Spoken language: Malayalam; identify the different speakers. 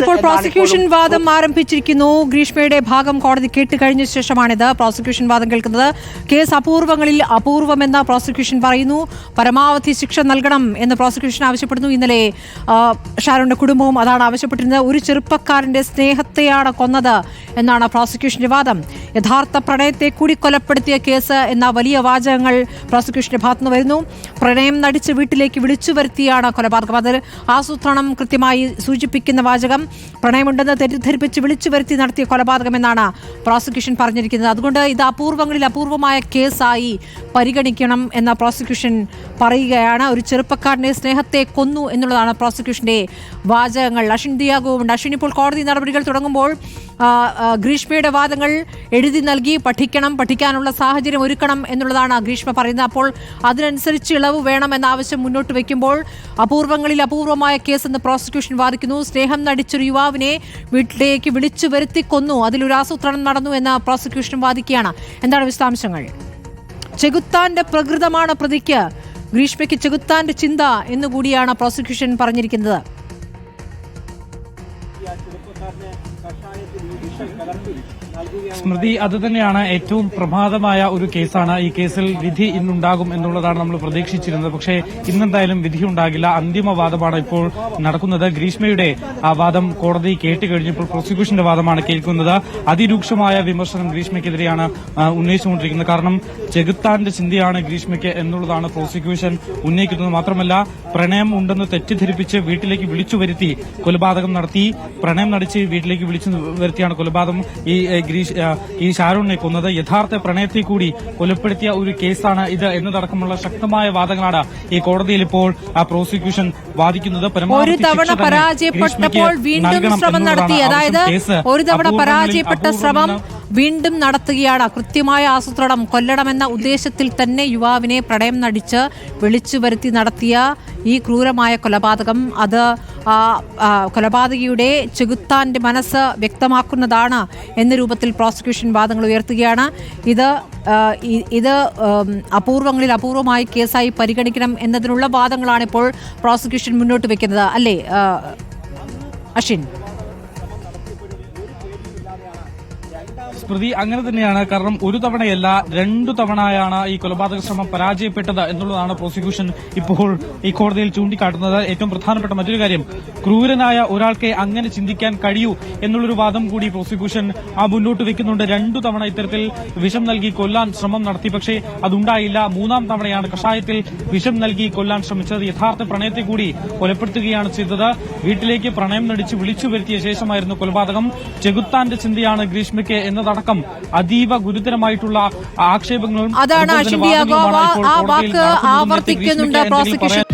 Speaker 1: ഇപ്പോൾ പ്രോസിക്യൂഷൻ വാദം ആരംഭിച്ചിരിക്കുന്നു. ഗ്രീഷ്മയുടെ ഭാഗം കോടതി കേട്ടുകഴിഞ്ഞ ശേഷമാണിത്. പ്രോസിക്യൂഷൻ വാദം കേൾക്കുന്നത് കേസ് അപൂർവങ്ങളിൽ അപൂർവമെന്ന് പ്രോസിക്യൂഷൻ പറയുന്നു. പരമാവധി ശിക്ഷ നൽകണം എന്ന് പ്രോസിക്യൂഷൻ ആവശ്യപ്പെടുന്നു. ഇന്നലെ ഷാരുടെ കുടുംബവും അതാണ് ആവശ്യപ്പെട്ടിരുന്നത്. ഒരു ചെറുപ്പക്കാരന്റെ സ്നേഹത്തെയാണ് കൊന്നത്. എന്നാണ് പ്രോസിക്യൂഷന്റെ വാദം. യഥാർത്ഥ പ്രണയത്തെ കൂടി കൊലപ്പെടുത്തിയ കേസ് എന്ന വലിയ വാചകങ്ങൾ പ്രോസിക്യൂഷന്റെ ഭാഗത്തുനിന്ന് വരുന്നു. പ്രണയം നടിച്ച് വീട്ടിലേക്ക് വിളിച്ചു വരുത്തിയാണ് കൊലപാതകം. അത് ആസൂത്രണം കൃത്യമായി സൂചിപ്പിക്കുന്ന വാചകം പ്രണയമുണ്ടെന്ന് തെറ്റിദ്ധരിപ്പിച്ച് വിളിച്ചു വരുത്തി നടത്തിയ കൊലപാതകം എന്നാണ് പ്രോസിക്യൂഷൻ പറഞ്ഞിരിക്കുന്നത്. അതുകൊണ്ട് ഇത് അപൂർവങ്ങളിൽ അപൂർവമായ കേസായി പരിഗണിക്കണം എന്ന പ്രോസിക്യൂഷൻ പറയുകയാണ്. ഒരു ചെറുപ്പക്കാരനെ സ്നേഹത്തെ കൊന്നു എന്നുള്ളതാണ് പ്രോസിക്യൂഷന്റെ വാചകങ്ങൾ. അശ്വിൻ ദിയാഗോവുണ്ട്. അശ്വിൻ ഇപ്പോൾ കോടതി നടപടികൾ തുടങ്ങുമ്പോൾ ഗ്രീഷ്മയുടെ വാദങ്ങൾ എഴുതി നൽകി പഠിക്കണം പഠിക്കാനുള്ള സാഹചര്യം ഒരുക്കണം എന്നുള്ളതാണ് ഗ്രീഷ്മ പറയുന്നത്. അപ്പോൾ അതിനനുസരിച്ച് ഇളവ് വേണം എന്ന ആവശ്യം മുന്നോട്ട് വയ്ക്കുമ്പോൾ അപൂർവങ്ങളിൽ അപൂർവമായ കേസ് എന്ന് പ്രോസിക്യൂഷൻ വാദിക്കുന്നു. സ്നേഹം നടിച്ചൊരു യുവാവിനെ വീട്ടിലേക്ക് വിളിച്ചു വരുത്തി കൊന്നു. അതിലൊരു ആസൂത്രണം നടന്നു എന്ന് പ്രോസിക്യൂഷൻ വാദിക്കുകയാണ്. എന്താണ് വിശദാംശങ്ങൾ? ചെകുത്താന്റെ പ്രകൃതമാണ് പ്രതിക്ക്. ഗ്രീഷ്മയ്ക്ക് ചെകുത്താന്റെ ചിന്ത എന്നുകൂടിയാണ് പ്രോസിക്യൂഷൻ പറഞ്ഞിരിക്കുന്നത്.
Speaker 2: كشاهد لشيء كلام സ്മൃതി അത് തന്നെയാണ് ഏറ്റവും പ്രഭാതമായ ഒരു കേസാണ്. ഈ കേസിൽ വിധി ഇന്നുണ്ടാകും എന്നുള്ളതാണ് നമ്മൾ പ്രതീക്ഷിച്ചിരുന്നത്. പക്ഷേ ഇന്നെന്തായാലും വിധി ഉണ്ടാകില്ല. അന്തിമ വാദമാണ് ഇപ്പോൾ നടക്കുന്നത്. ഗ്രീഷ്മയുടെ ആ വാദം കോടതി കേട്ട് കഴിഞ്ഞപ്പോൾ പ്രോസിക്യൂഷന്റെ വാദമാണ് കേൾക്കുന്നത്. അതിരൂക്ഷമായ വിമർശനം ഗ്രീഷ്മയ്ക്കെതിരെയാണ് ഉന്നയിച്ചുകൊണ്ടിരിക്കുന്നത്. കാരണം ചെകുത്താന്റെ ചിന്തയാണ് ഗ്രീഷ്മയ്ക്ക് എന്നുള്ളതാണ് പ്രോസിക്യൂഷൻ ഉന്നയിക്കുന്നത്. മാത്രമല്ല പ്രണയം ഉണ്ടെന്ന് തെറ്റിദ്ധരിപ്പിച്ച് വീട്ടിലേക്ക് വിളിച്ചു വരുത്തി കൊലപാതകം നടത്തി. പ്രണയം നടിച്ച് വീട്ടിലേക്ക് വിളിച്ചു വരുത്തിയാണ് കൊലപാതകം. ഈ ഗ്രീഷ് ഈ ഷാരൂണിനെ കൊന്നത്. യഥാർത്ഥ പ്രണയത്തിൽ കൂടി കൊലപ്പെടുത്തിയ ഒരു കേസാണ് ഇത് എന്നതടക്കമുള്ള ശക്തമായ വാദങ്ങളാണ് ഈ കോടതിയിൽ ഇപ്പോൾ പ്രോസിക്യൂഷൻ വാദിക്കുന്നത്.
Speaker 1: ഒരു തവണ പരാജയപ്പെട്ടപ്പോൾ വീണ്ടും ശ്രമം നടത്തി. അതായത് ഒരു തവണ പരാജയപ്പെട്ട ശ്രമം വീണ്ടും നടത്തുകയാണ്. കൃത്യമായ ആസൂത്രണം കൊല്ലണമെന്ന ഉദ്ദേശത്തിൽ തന്നെ യുവാവിനെ പ്രണയം നടിച്ച് വിളിച്ചു വരുത്തി നടത്തിയ ഈ ക്രൂരമായ കൊലപാതകം. അത് കൊലപാതകിയുടെ ചെകുത്താന്റെ മനസ്സ് വ്യക്തമാക്കുന്നതാണ് എന്ന രൂപത്തിൽ പ്രോസിക്യൂഷൻ വാദങ്ങൾ ഉയർത്തുകയാണ്. ഇത് ഇത് അപൂർവങ്ങളിൽ അപൂർവമായി കേസായി പരിഗണിക്കണം എന്നതിനുള്ള വാദങ്ങളാണ് ഇപ്പോൾ പ്രോസിക്യൂഷൻ മുന്നോട്ട് വെക്കുന്നത്. അല്ലേ ആ,
Speaker 2: സ്മൃതി അങ്ങനെ തന്നെയാണ്. കാരണം ഒരു തവണയല്ല രണ്ടു തവണയാണ് ഈ കൊലപാതക ശ്രമം പരാജയപ്പെട്ടത് എന്നുള്ളതാണ് പ്രോസിക്യൂഷൻ ഇപ്പോൾ ഈ കോടതിയിൽ ചൂണ്ടിക്കാട്ടുന്നത്. ഏറ്റവും പ്രധാനപ്പെട്ട മറ്റൊരു കാര്യം ക്രൂരനായ ഒരാൾക്ക് അങ്ങനെ ചിന്തിക്കാൻ കഴിയൂ എന്നുള്ളൊരു വാദം കൂടി പ്രോസിക്യൂഷൻ ആ മുന്നോട്ട് വെക്കുന്നുണ്ട്. രണ്ടു തവണ ഇത്തരത്തിൽ വിഷം നൽകി കൊല്ലാൻ ശ്രമം നടത്തി. പക്ഷേ അതുണ്ടായില്ല. മൂന്നാം തവണയാണ് കഷായത്തിൽ വിഷം നൽകി കൊല്ലാൻ ശ്രമിച്ചത്. യഥാർത്ഥ പ്രണയത്തെ കൂടി കൊലപ്പെടുത്തുകയാണ് ചെയ്തത്. വീട്ടിലേക്ക് പ്രണയം നടിച്ച് വിളിച്ചു വരുത്തിയ ശേഷമായിരുന്നു കൊലപാതകം. ചെകുത്താന്റെ ചിന്തയാണ് ഗ്രീഷ്മയ്ക്ക് എന്നതടക്കം അതീവ ഗുരുതരമായിട്ടുള്ള ആക്ഷേപങ്ങളും
Speaker 1: അതാണ് ആ വാക്ക് ആവർത്തിക്കുന്നുണ്ട് പ്രോസിക്യൂഷൻ.